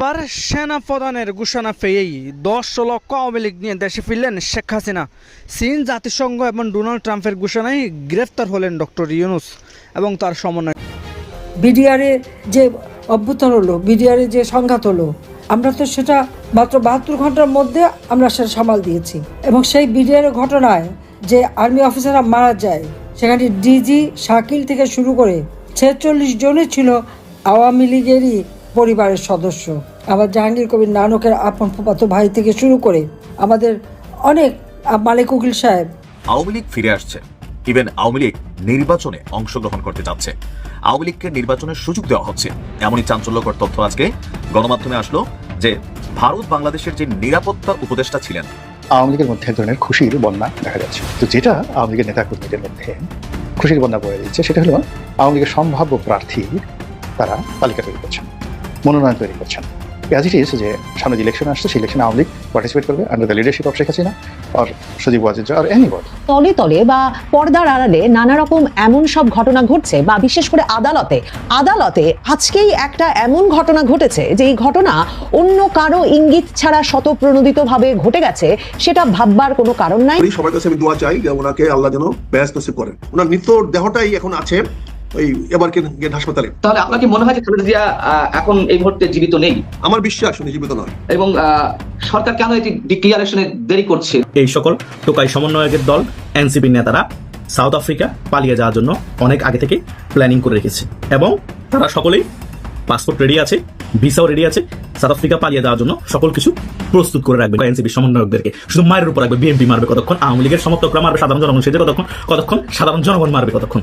এবার সেনা প্রধানের ঘোষণা পেয়েই দশ লক্ষ আওয়ামী লীগ নিয়ে দেশে ফিরলেন শেখ হাসিনা। চীন জাতিসংঘ এবং ডোনাল্ড ট্রাম্পের ঘোষণায় গ্রেফতার হলেন ডক্টর ইউনুস এবং তার সমন্বয়। বিডিআরে যে অভ্যুত্থান হলো, বিডিআরে যে সংঘাত হলো, আমরা তো সেটা মাত্র বাহাত্তর ঘণ্টার মধ্যে আমরা সেটা সামাল দিয়েছি। এবং সেই বিডিআরের ঘটনায় যে আর্মি অফিসাররা মারা যায়, সেখানে ডিজি শাকিল থেকে শুরু করে ছেচল্লিশ জনই ছিল আওয়ামী লীগেরই পরিবারের সদস্য। আবার জাহাঙ্গীর কবির নানকের আপন ফুপাতো ভাই থেকে শুরু করে আমাদের অনেক মালিক উকিল সাহেব। আওয়ামী লীগ ফিরে আসছে। ইভেন আওয়ামী লীগ নির্বাচনে অংশগ্রহণ করতে যাচ্ছে। আওয়ামী লীগকে নির্বাচনের সুযোগ দেওয়া হচ্ছে। এমনই চাঞ্চল্যকর তথ্য আজকে গণমাধ্যমে আসলো যে ভারত বাংলাদেশের যে নিরাপত্তা উপদেষ্টা ছিলেন। আওয়ামী লীগের মধ্যে এক ধরনের খুশির বন্যা দেখা যাচ্ছে। তো যেটা আওয়ামী লীগের নেতা কর্মীদের মধ্যে খুশির বন্যা বয়ে দিচ্ছে সেটা হলো আওয়ামী লীগের সম্ভাব্য প্রার্থী তারা তালিকা তৈরি করছেন। মনোনয়ন তৈরি করছেন। অ্যাজ ইট ইজ যে সামনে যে ইলেকশন আসছে সেই ইলেকশনে আওয়ামী লীগ পার্টিসিপেট করবে under the leadership of Sheikh Hasina আর সজীব ওয়াজিদ আর এনিবডি তলে তলে বা পর্দার আড়ালে নানা রকম এমন সব ঘটনা ঘটছে বা বিশেষ করে আদালতে আদালতে আজকেই একটা এমন ঘটনা ঘটেছে যে এই ঘটনা অন্য কারও ইঙ্গিত ছাড়া শতপ্রণোদিত ভাবে ঘটে গেছে সেটা ভাববার কোনো কারণ নাই। সবার কাছে আমি দোয়া চাই যে ওনাকে আল্লাহ যেন ব্যস্ত করেন। ওনার নিত্য দেহটাই এখন আছে। ওই এবার গেট হাসপাতালে। তাহলে আপনার কি মনে হয় যে খালেদা জিয়া এখন এই মুহূর্তে জীবিত নেই? আমার বিশ্বাস উনি জীবিত নয়। এবং সরকার কেন এটি ডিক্লিয়ারেশনে দেরি করছে? এই সকল টোকাই সমন্বয়কের দল এনসিপির নেতারা সাউথ আফ্রিকা পালিয়ে যাওয়ার জন্য অনেক আগে থেকে প্ল্যানিং করে রেখেছে। এবং তারা সকলেই পাসপোর্ট রেডি আছে ভিসাও রেডি আছে সাউথ আফ্রিকা পালিয়ে যাওয়ার জন্য সকল কিছু প্রস্তুত করে রাখবে। এনসিপির সমন্বয়কদেরকে শুধু মায়ের উপর রাখবে বিএনপি মারবে কতক্ষণ আওয়ামী লীগের সমর্থকরা মারবে সাধারণ জনগণ সেজে কতক্ষণ কতক্ষণ সাধারণ জনগণ মারবে কতক্ষণ?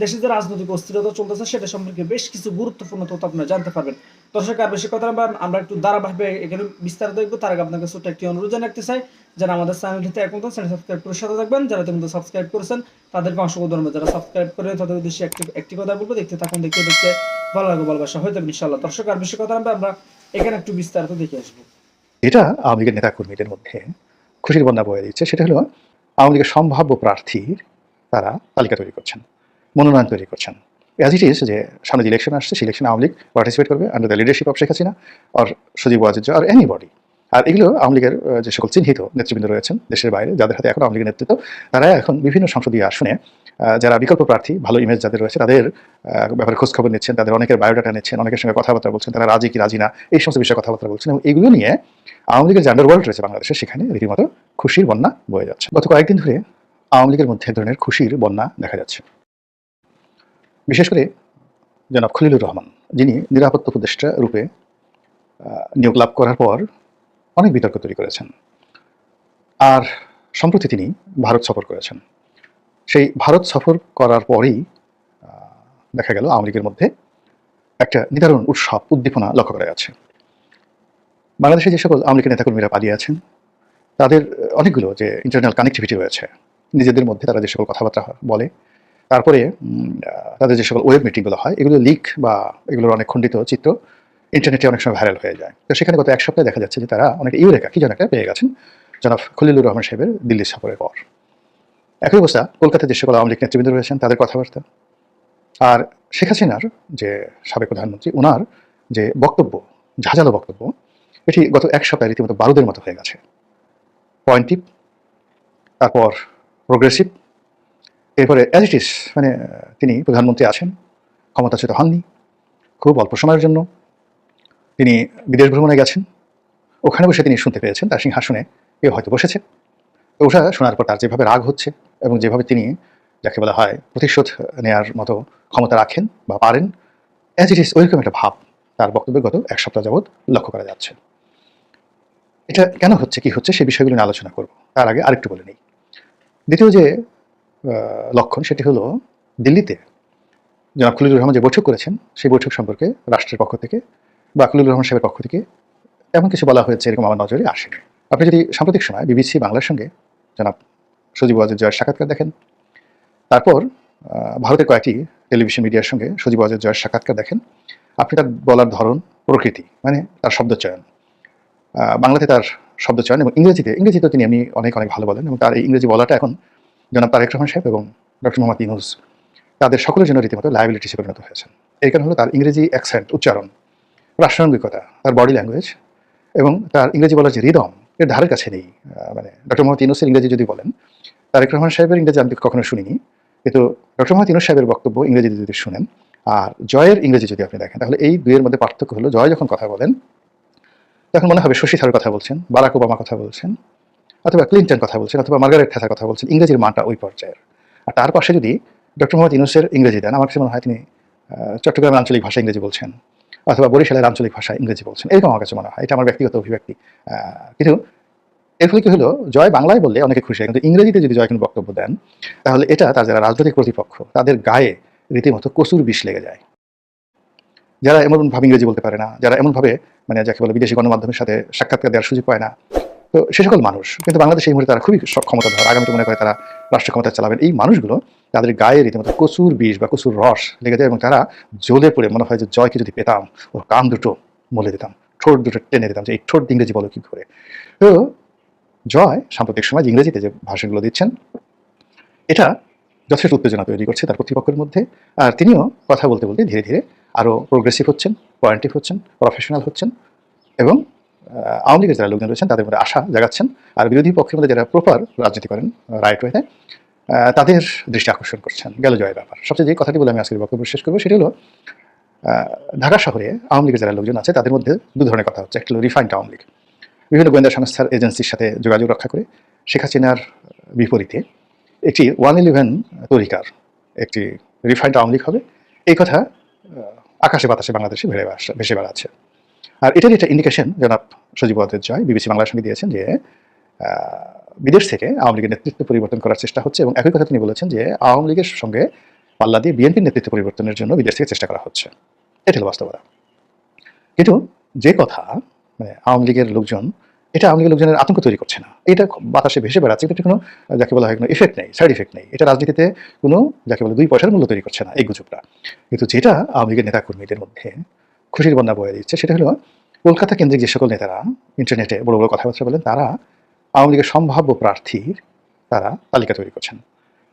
দেশে যে রাজনৈতিক অস্থিরতা চলতেছে, সেটা সম্পর্কে বেশ কিছু গুরুত্বপূর্ণ তথ্য আপনারা জানতে পারবেন। দর্শক, আর বেশি কথা আমরা একটু ধারাবাহিকভাবে এখানে বিস্তারিত দেখব। তার আগে আপনাকে ছোট্ট একটি অনুরোধ জানাতে চাই, যারা আমাদের চ্যানেলটিতে এখন চ্যানেল সাবস্ক্রাইব করে সাথে থাকবেন। যারা ইতিমধ্যে সাবস্ক্রাইব করেছেন, তাদেরকে অসংখ্য ধন্যবাদ। যারা সাবস্ক্রাইব করে তাদের উদ্দেশ্যে একটি একটি কথা বলব, দেখতে থাকুন, দেখতে দেখতে ভালো লাগবে, ভালোবাসা হয়তো ইনশাল্লাহ দর্শক, আর বেশি কথা আমরা এখানে একটু বিস্তারিত দেখে আসব। এটা লীগের নেতা কর্মীদের মধ্যে খুশির বন্যা বয়ে দিচ্ছে। সেটা হলো লীগের সম্ভাব্য প্রার্থীর তারা তালিকা তৈরি করছেন। মনোনয়ন তৈরি করছেন। অ্যাজ ইট ইজ যে সামনে যে ইলেকশন আসছে, সেই ইলেকশন আওয়ামী লীগ পার্টিসিপেট করবে under the leadership of Sheikh Hasina আর সজীব ওয়াজিদ আর এনি বডি আর এগুলো আওয়ামী লীগের যে সকল চিহ্নিত নেতৃবৃন্দ রয়েছেন দেশের বাইরে, যাদের হাতে এখন আওয়ামী লীগের নেতৃত্ব, তারা এখন বিভিন্ন সংসদীয় আসনে যারা বিকল্প প্রার্থী, ভালো ইমেজ যাদের রয়েছে, তাদের ব্যাপারে খোঁজখবর নিচ্ছেন, তাদের অনেকের বায়োডাটা নিচ্ছেন, অনেকের সঙ্গে কথাবার্তা বলছেন, তারা রাজি কি রাজি না, এই সমস্ত বিষয়ে কথাবার্তা বলছেন এবং এগুলো নিয়ে আওয়ামী লীগের যে আন্ডারওয়ার্ল্ড রয়েছে বাংলাদেশে, সেখানে রীতিমতো খুশির বন্যা বয়ে যাচ্ছে। গত কয়েকদিন ধরে আওয়ামী লীগের মধ্যে এক ধরনের খুশির বন্যা দেখা যাচ্ছে। বিশেষ করে জনাব খলিলুর রহমান, যিনি নিরাপত্তা উপদেষ্টা রূপে নিয়োগ লাভ করার পর অনেক বিতর্ক তৈরি করেছেন। আর সম্প্রতি তিনি ভারত সফর করেছেন। সেই ভারত সফর করার পরেই দেখা গেল আওয়ামী লীগের মধ্যে একটা নিদারুণ উৎসব উদ্দীপনা লক্ষ্য করা যাচ্ছে। বাংলাদেশে যে সকল আওয়ামী লীগের নেতাকর্মীরা পালিয়ে আছেন, তাদের অনেকগুলো যে ইন্টারনাল কানেক্টিভিটি রয়েছে, নিজেদের মধ্যে তারা যে সকল কথাবার্তা বলে তারপরে তাদের যে সকল ওয়েব মিটিংগুলো হয়, এগুলো লিক বা এগুলোর অনেক খণ্ডিত চিত্র ইন্টারনেটে অনেক সময় ভাইরাল হয়ে যায়। তো সেখানে গত এক সপ্তাহে দেখা যাচ্ছে যে তারা অনেক ইউরেকা, কি যেন একটা পেয়ে গেছেন, জনাব খলিলুর রহমান সাহেবের দিল্লি সফরের পর। একই অবস্থা কলকাতায় যে সকল আওয়ামী লীগ নেতৃবৃন্দ রয়েছেন, তাদের কথাবার্তা। আর শেখ হাসিনার যে সাবেক প্রধানমন্ত্রী ওনার যে বক্তব্য, ঝাঁঝালো বক্তব্য, এটি গত এক সপ্তাহে রীতিমতো বারুদের মতো হয়ে গেছে। পয়েন্টিভ তারপর প্রোগ্রেসিভ এরপরে অ্যাজ ইট ইস মানে তিনি প্রধানমন্ত্রী আছেন, ক্ষমতাচ্যুত হননি, খুব অল্প সময়ের জন্য। তিনি বিদেশ ভ্রমণে গেছেন, ওখানে বসে তিনি শুনতে পেয়েছেন, তার সিংহাসনে কেউ হয়তো বসেছে। ওটা শোনার পর তার যেভাবে রাগ হচ্ছে এবং যেভাবে তিনি যাকে বলা হয় প্রতিশোধ নেয়ার মতো ক্ষমতা রাখেন বা পারেন অ্যাজ ইট ইস ওইরকম একটা ভাব তার বক্তব্যে গত এক সপ্তাহ যাবৎ লক্ষ্য করা যাচ্ছে। এটা কেন হচ্ছে, কি হচ্ছে সেই বিষয়গুলো নিয়ে আলোচনা করব। তার আগে আরেকটু বলে নিই। দ্বিতীয় যে লক্ষণ সেটি হলো দিল্লিতে জনাব খলিলুর রহমান যে বৈঠক করেছেন, সেই বৈঠক সম্পর্কে রাষ্ট্রের পক্ষ থেকে বা খলিলুর রহমান সাহেবের পক্ষ থেকে এমন কিছু বলা হয়েছে, এরকম আমার নজরে আসেনি আপনি যদি সাম্প্রতিক সময় বিবিসি বাংলার সঙ্গে জনাব সজীব ওয়াজের জয়ের সাক্ষাৎকার দেখেন, তারপর ভারতের কয়েকটি টেলিভিশন মিডিয়ার সঙ্গে সজীব ওয়াজের জয়ের সাক্ষাৎকার দেখেন, আপনি তার বলার ধরন, প্রকৃতি মানে তার শব্দচয়ন বাংলাতে তার শব্দচয়ন এবং ইংরেজিতে ইংরেজিতে তিনি এমনি অনেক অনেক ভালো বলেন এবং তার এই ইংরেজি বলাটা এখন জনাব তারেক রহমান সাহেব এবং ডক্টর মোহাম্মদ ইনুস তাদের সকলের জন্য রীতিমতো লাইবিলিটি হিসেবে পরিণত হয়েছেন। এই কারণ হলো তার ইংরেজি অ্যাকসেন্ট উচ্চারণ, প্রাসঙ্গিকতা, তার বডি ল্যাঙ্গুয়েজ এবং তার ইংরেজি বলার যে রিদম এর ধারের কাছে নেই। মানে ডক্টর মোহাম্মদ ইনুসের ইংরেজি যদি বলেন, তারেক রহমান সাহেবের ইংরেজি আমি কখনো শুনিনি, কিন্তু ডক্টর মোহাম্মদ ইনুস সাহেবের বক্তব্য ইংরেজিতে যদি শুনেন আর জয়ের ইংরেজি যদি আপনি দেখেন, তাহলে এই দুইয়ের মধ্যে পার্থক্য হলো, জয় যখন কথা বলেন, তখন মনে হবে শশী থারুর কথা বলছেন, বারাক ওবামা কথা বলছেন অথবা ক্লিন্টন কথা বলছেন, অথবা মার্গারেট থ্যাচার কথা বলছেন, ইংরেজির মানটা ওই পর্যায়ের। আর তার পাশে যদি ডক্টর মোহাম্মদ ইনুসের ইংরেজি দেন, আমার কাছে মনে হয় তিনি চট্টগ্রামের আঞ্চলিক ভাষা ইংরেজি বলছেন, অথবা বরিশালের আঞ্চলিক ভাষা ইংরেজি বলছেন, এরকম আমার কাছে মনে হয়। এটা আমার ব্যক্তিগত অভিব্যক্তি। কিন্তু এর ফলে কি হলো, জয় বাংলায় বললে অনেকে খুশি হয়, কিন্তু ইংরেজিতে যদি জয় কোনো বক্তব্য দেন, তাহলে এটা তার যারা রাজনৈতিক প্রতিপক্ষ, তাদের গায়ে রীতিমতো কসুর বিষ লেগে যায়। যারা এমনভাবে ইংরেজি বলতে পারে না, যারা এমনভাবে মানে যাকে বলে বিদেশি গণমাধ্যমের সাথে সাক্ষাৎকার দেওয়ার সুযোগ পায় না তো সে সকল মানুষ, কিন্তু বাংলাদেশ এই মুহূর্তে তারা খুবই ক্ষমতাধর। আগামীতে মনে করে তারা রাষ্ট্র ক্ষমতা চালাবেন। এই মানুষগুলো তাদের গায়ে রীতিমতো কসুর বিষ বা কচুর রস লেগে যায় এবং তারা জ্বলে পড়ে। মনে হয় যে, জয়কে যদি পেতাম, ওর কান দুটো মলে দিতাম, ঠোঁট দুটো টেনে দিতাম, যে এই ঠোঁট ইংরেজি বলো কি করে? তো জয় সাম্প্রতিক সময় ইংরেজিতে যে ভাষণগুলো দিচ্ছেন, এটা যথেষ্ট উত্তেজনা তৈরি করছে তার কর্তৃপক্ষের মধ্যে। আর তিনিও কথা বলতে বলতে ধীরে ধীরে আরও প্রোগ্রেসিভ হচ্ছেন পয়েন্টিভ হচ্ছেন প্রফেশনাল হচ্ছেন এবং আওয়ামী লীগের যারা লোকজন রয়েছেন, তাদের মধ্যে আশা জাগাচ্ছেন আর বিরোধী পক্ষের মধ্যে যারা প্রপার রাজনীতি করেন রাইট ওয়েতে তাদের দৃষ্টি আকর্ষণ করছেন। গেল জয়ের ব্যাপার। সবচেয়ে যে কথাটি বলে আমি আজকের বক্তব্য শেষ করব, সেটি হলো ঢাকা শহরে আওয়ামী লীগের যারা লোকজন আছে, তাদের মধ্যে দু ধরনের কথা হচ্ছে। একটা হলো রিফাইন্ড আওয়ামী লীগ। বিভিন্ন গোয়েন্দা সংস্থার এজেন্সির সাথে যোগাযোগ রক্ষা করে শেখ হাসিনার বিপরীতে একটি ওয়ান ইলেভেন তরিকার একটি রিফাইন্ড আওয়ামী লীগ হবে। এই কথা আকাশে বাতাসে বাংলাদেশে ভেসে বেড়াচ্ছে। আর এটারই একটা ইন্ডিকেশন জনাব সজীব জয়, বিবিসি বাংলার সঙ্গে দিয়েছেন যে বিদেশ থেকে আওয়ামী লীগের নেতৃত্ব পরিবর্তন করার চেষ্টা হচ্ছে এবং একই কথা তিনি বলেছেন যে, আওয়ামী লীগের সঙ্গে পাল্লা দিয়ে বিএনপির নেতৃত্ব পরিবর্তনের জন্য বিদেশ থেকে চেষ্টা করা হচ্ছে। এটা হলো বাস্তবতা। কিন্তু যে কথা মানে আওয়ামী লীগের লোকজন, এটা আওয়ামী লীগের লোকজনের আতঙ্ক তৈরি করছে না। এটা বাতাসে ভেসে বেড়াচ্ছে এটা কোনো, যাকে বলা হয় কোনো ইফেক্ট নেই সাইড ইফেক্ট নেই। এটা রাজনীতিতে কোনো, যাকে বলে দুই পয়সার মূল্য তৈরি করছে না, এই গুজবটা। কিন্তু যেটা আওয়ামী লীগের নেতাকর্মীদের মধ্যে খুশির বন্যা বয়ে দিচ্ছে, সেটা হলো কলকাতা কেন্দ্রিক যে সকল নেতারা ইন্টারনেটে বড় বড় কথাবার্তা বলেন, তারা আওয়ামী লীগের সম্ভাব্য প্রার্থীর তারা তালিকা তৈরি করছেন,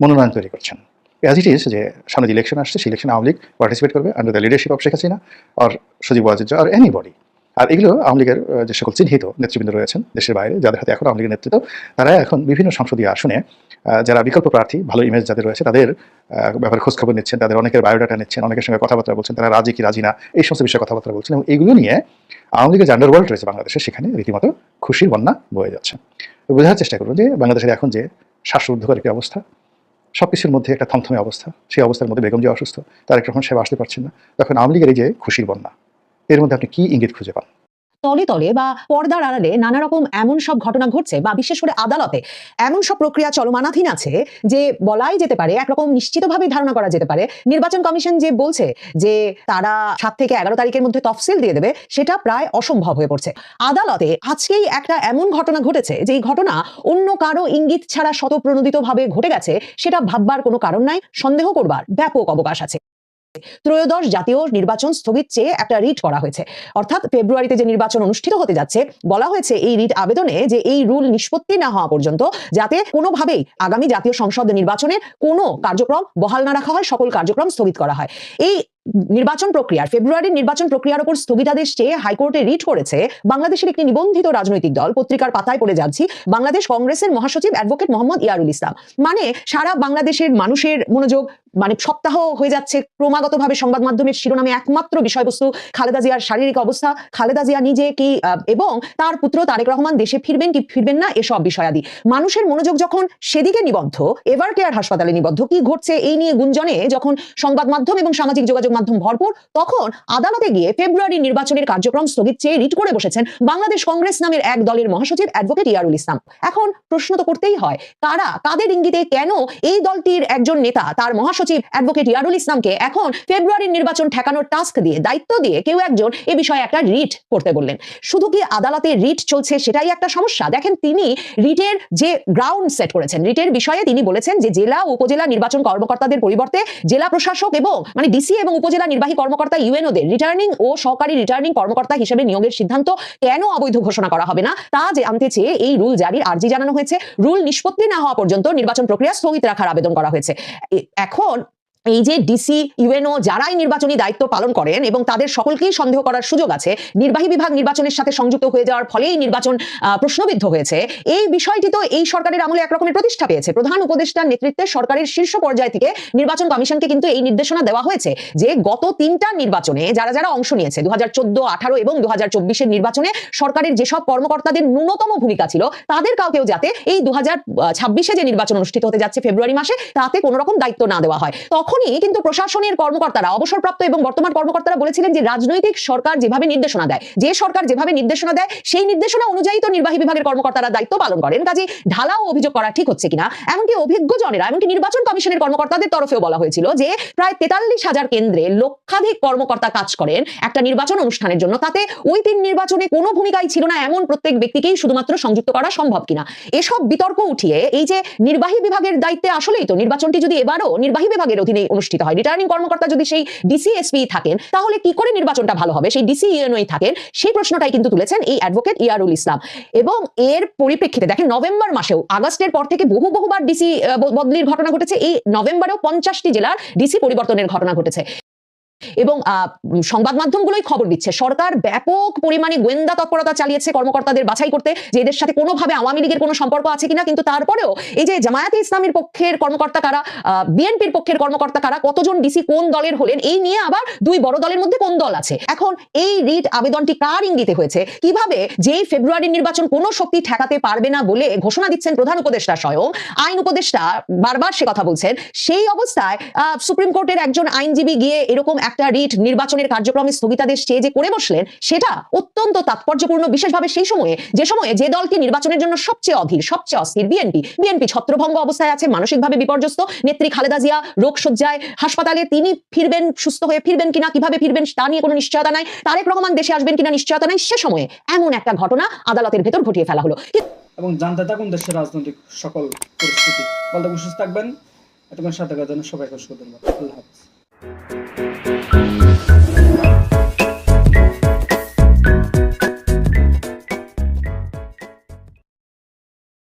মনোনয়ন তৈরি করছেন। অ্যাজ ইট ইজ যে সামনে যে ইলেকশন আসছে, সেই ইলেকশন আওয়ামী লীগ পার্টিসিপেট করবে under the leadership of Sheikh Hasina আর সজীব ওয়াজিজ আর এনিবডি আর এগুলো আওয়ামী লীগের যে সকল চিহ্নিত নেতৃবৃন্দ রয়েছেন দেশের বাইরে, যাদের হাতে এখন আওয়ামী লীগের নেতৃত্ব, তারা এখন বিভিন্ন সংসদীয় আসনে যারা বিকল্প প্রার্থী, ভালো ইমেজ যাদের রয়েছে, তাদের ব্যাপারে খোঁজখবর নিচ্ছেন, তাদের অনেকের বায়োডাটা নিচ্ছেন, অনেকের সঙ্গে কথাবার্তা বলছেন, তারা রাজি কি রাজি না, এই সমস্ত বিষয়ে কথাবার্তা বলছেন এবং এগুলো নিয়ে আওয়ামী লীগের যে আন্ডারওয়ার্ল্ড রয়েছে বাংলাদেশে, সেখানে রীতিমতো খুশির বন্যা বয়ে যাচ্ছে। বোঝার চেষ্টা করুন যে বাংলাদেশের এখন যে শ্বাসরুদ্ধকর একটি অবস্থা সব কিছুর মধ্যে একটা থমথমে অবস্থা, সেই অবস্থার মধ্যে বেগম যে অসুস্থ, তারেক রহমান সেবা আসতে পারছেন না, তখন আওয়ামী লীগের এই যে খুশির বন্যা এর মধ্যে আপনি কি ইঙ্গিত খুঁজে পান? তলে তলে বা পর্দার আড়ালে নানা রকম এমন সব ঘটনা ঘটছে বা বিশেষ করে আদালতে এমন সব প্রক্রিয়া চলমানাধীন আছে যে বলাই যেতে পারে, একরকম নিশ্চিতভাবে ধারণা করা যেতে পারে। নির্বাচন কমিশন যে বলছে যে তারা সাত থেকে এগারো তারিখের মধ্যে তফসিল দিয়ে দেবে, সেটা প্রায় অসম্ভব হয়ে পড়ছে। আদালতে আজকেই একটা এমন ঘটনা ঘটেছে যে এই ঘটনা অন্য কারও ইঙ্গিত ছাড়া শতপ্রণোদিত ভাবে ঘটে গেছে, সেটা ভাববার কোনো কারণ নাই, সন্দেহ করবার ব্যাপক অবকাশ আছে। ত্রয়োদশ জাতীয় নির্বাচন স্থগিত চেয়ে একটা রিট করা হয়েছে। অর্থাৎ ফেব্রুয়ারিতে যে নির্বাচন অনুষ্ঠিত হতে যাচ্ছে, বলা হয়েছে এই রিট আবেদনে যে এই রুল নিষ্পত্তি না হওয়া পর্যন্ত, যাতে কোনোভাবেই আগামী জাতীয় সংসদ নির্বাচনের কোনো কার্যক্রম বহাল না রাখা হয়, সকল কার্যক্রম স্থগিত করা হয়। এই নির্বাচন প্রক্রিয়ার, ফেব্রুয়ারির নির্বাচন প্রক্রিয়ার উপর স্থগিতাদেশ চেয়ে হাইকোর্টে রিট করেছে বাংলাদেশের একটি নিবন্ধিত রাজনৈতিক দল, পত্রিকার পাতায় পড়ে যাচ্ছি, বাংলাদেশ কংগ্রেসের মহাসচিব অ্যাডভোকেট মোহাম্মদ ইয়ারুল ইসলাম। মানে সারা বাংলাদেশের মানুষের মনোযোগ মানে সপ্তাহ হয়ে যাচ্ছে, ক্রমাগতভাবে সংবাদ মাধ্যমের শিরোনামে একমাত্র বিষয়বস্তু খালেদা জিয়ার শারীরিক অবস্থা। খালেদা জিয়া নিজে কি এবং তার পুত্র তারেক রহমান দেশে ফিরবেন কি ফিরবেন না, এসব বিষয়াদি। মানুষের মনোযোগ যখন সেদিকে নিবদ্ধ এভার কেয়ার হাসপাতালে নিবদ্ধ? কি ঘটছে এই নিয়ে গুঞ্জনে যখন সংবাদ মাধ্যম এবং সামাজিক যোগাযোগ মাধ্যম ভরপুর, তখন আদালতে গিয়ে ফেব্রুয়ারি নির্বাচনের কার্যক্রম স্থগিত চেয়ে রিট করে বসেছেন বাংলাদেশ কংগ্রেস নামের এক দলের মহাসচিব অ্যাডভোকেট ইয়ারুল ইসলাম। এখন প্রশ্ন তো করতেই হয়, কারা, কাদের ইঙ্গিতে কেন এই দলটির একজন নেতা, তার মহাসচিব মহাসচিব অ্যাডভোকেট ইয়ারুল ইসলামকে এখন ফেব্রুয়ারির নির্বাচন ঠেকানোর টাস্ক দিয়ে, দায়িত্ব দিয়ে কেউ একজন এ বিষয়ে একটা রিট করতে বললেন। শুধু কি আদালতে রিট চলছে সেটাই একটা সমস্যা? দেখেন তিনি রিটের যে গ্রাউন্ড সেট করেছেন রিটের বিষয়ে তিনি বলেছেন যে জেলা উপজেলা নির্বাচন কর্মকর্তাদের পরিবর্তে জেলা প্রশাসক এবং মানে ডিসি এবং উপজেলা নির্বাহী কর্মকর্তা ইউএনওদের রিটার্নিং ও সহকারী রিটার্নিং কর্মকর্তা হিসেবে নিয়োগের সিদ্ধান্ত কেন অবৈধ ঘোষণা করা হবে না? তা যে আনতে চেয়ে এই রুল জারির আর্জি জানানো হয়েছে। রুল নিষ্পত্তি না হওয়া পর্যন্ত নির্বাচন প্রক্রিয়া স্থগিত রাখার আবেদন করা হয়েছে। এখন এই যে ডিসি ইউএনও যারাই নির্বাচনী দায়িত্ব পালন করেন এবং তাদের সকলকেই সন্দেহ করার সুযোগ আছে, নির্বাহী বিভাগ নির্বাচনের সাথে সংযুক্ত হয়ে যাওয়ার ফলেই নির্বাচন প্রশ্নবিদ্ধ হয়েছে। এই বিষয়টি তো এই সরকারের আমলে একরকমের প্রতিষ্ঠা পেয়েছে। প্রধান উপদেষ্টার নেতৃত্বে সরকারের শীর্ষ পর্যায় থেকে নির্বাচন কমিশনকে কিন্তু এই নির্দেশনা দেওয়া হয়েছে যে গত তিনটা নির্বাচনে যারা যারা অংশ নিয়েছে দু হাজার চোদ্দ, আঠারো এবং দু হাজার চব্বিশের নির্বাচনে সরকারের যেসব কর্মকর্তাদের ন্যূনতম ভূমিকা ছিল, তাদের কাউকেও যাতে এই দু হাজার ছাব্বিশে যে নির্বাচন অনুষ্ঠিত হতে যাচ্ছে ফেব্রুয়ারি মাসে, তাতে কোনো রকম দায়িত্ব না দেওয়া হয়। তখনই কিন্তু প্রশাসনের কর্মকর্তারা, অবসরপ্রাপ্ত এবং বর্তমান কর্মকর্তারা বলেছিলেন যে রাজনৈতিক সরকার যেভাবে নির্দেশনা দেয়, যে সরকার যেভাবে নির্দেশনা দেয়, সেই নির্দেশনা অনুযায়ী তো নির্বাহী বিভাগের কর্মকর্তারা দায়িত্ব পালন করেন। কাজে ঢালাও অভিযোগ করা ঠিক হচ্ছে কিনা, এমনকি অভিজ্ঞ জনেরা এমনকি নির্বাচন কমিশনের কর্মকর্তাদের তরফেও বলা হয়েছিল যে প্রায় তেতাল্লিশ হাজার কেন্দ্রে লক্ষাধিক কর্মকর্তা কাজ করেন একটা নির্বাচন অনুষ্ঠানের জন্য। তাতে ওই তিন নির্বাচনে কোনো ভূমিকাই ছিল না, এমন প্রত্যেক ব্যক্তিকেই শুধুমাত্র সংযুক্ত করা সম্ভব কিনা। এসব বিতর্ক উঠিয়ে এই যে নির্বাহী বিভাগের দায়িত্বে আসলেই তো নির্বাচনটি যদি এবারও নির্বাহী বিভাগের অধীনে অনুষ্ঠিত হয়। রিটার্নিং কর্মকর্তা যদি সেই ডিসিএসপি থাকেন, তাহলে কি করে নির্বাচনটা ভালো হবে? সেই ডিসি ইউএনওই থাকেন, সেই প্রশ্নটাই কিন্তু তুলেছেন এই অ্যাডভোকেট ইয়ারুল ইসলাম। এবং এর পরিপ্রেক্ষিতে দেখেন, নভেম্বর মাসেও, আগস্টের পর থেকে বহু বহুবার ডিসি বদলির ঘটনা ঘটেছে। এই নভেম্বরেও পঞ্চাশটি জেলার ডিসি পরিবর্তনের ঘটনা ঘটেছে। এবং সংবাদ মাধ্যমগুলোই খবর দিচ্ছে। সরকার ব্যাপক পরিমাণে গোয়েন্দা তৎপরতা চালিয়েছে কর্মকর্তাদের বাছাই করতে, যে এদের সাথে কোনোভাবে আওয়ামী লীগের কোনো সম্পর্ক আছে কিনা, কিন্তু তারপরেও এই যে জামায়াতে ইসলামের পক্ষের কর্মকর্তা কারা বিএনপির পক্ষের কর্মকর্তা কারা, কতজন ডিসি কোন দলের হলেন, এই নিয়ে আবার দুই বড় দলের মধ্যে কোন দল আছে? এখন এই রিট আবেদনটি কার ইঙ্গিতে হয়েছে? কীভাবে যেই ফেব্রুয়ারির নির্বাচন কোনো শক্তি ঠেকাতে পারবে না বলে ঘোষণা দিচ্ছেন প্রধান উপদেষ্টা স্বয়ং, আইন উপদেষ্টা বারবার সে কথা বলছেন, সেই অবস্থায় সুপ্রিম কোর্টের একজন আইনজীবী গিয়ে এরকম একটা রিট নির্বাচনের কার্যক্রমে স্থগিতাদেশ চেয়ে যে করে বসলেন, সেটা অত্যন্ত তাৎপর্যপূর্ণ। বিশেষভাবে সেই সময়ে, যে সময়ে যে দলকে নির্বাচনের জন্য সবচেয়ে অধীর, সবচেয়ে অস্থির, বিএনপি বিএনপি ছত্রভঙ্গ অবস্থায় আছে, মানসিকভাবে বিপর্যস্ত, নেত্রী খালেদা জিয়া রোগ সজ্জায় হাসপাতালে তিনি ফিরবেন, সুস্থ হয়ে ফিরবেন কিনা, কীভাবে ফিরবেন তা নিয়ে কোনো নিশ্চয়তা নাই, তারেক রহমান দেশে আসবেন কিনা নিশ্চয়তা নাই, সে সময়ে এমন একটা ঘটনা আদালতের ভেতর ঘটিয়ে ফেলা হলো। এবং জানতে থাকুন দেশের রাজনৈতিক সকল পরিস্থিতি। বলতে সুস্থ থাকবেন। এতক্ষণ সাথে সবাইকে আল্লাহ হাফিজ।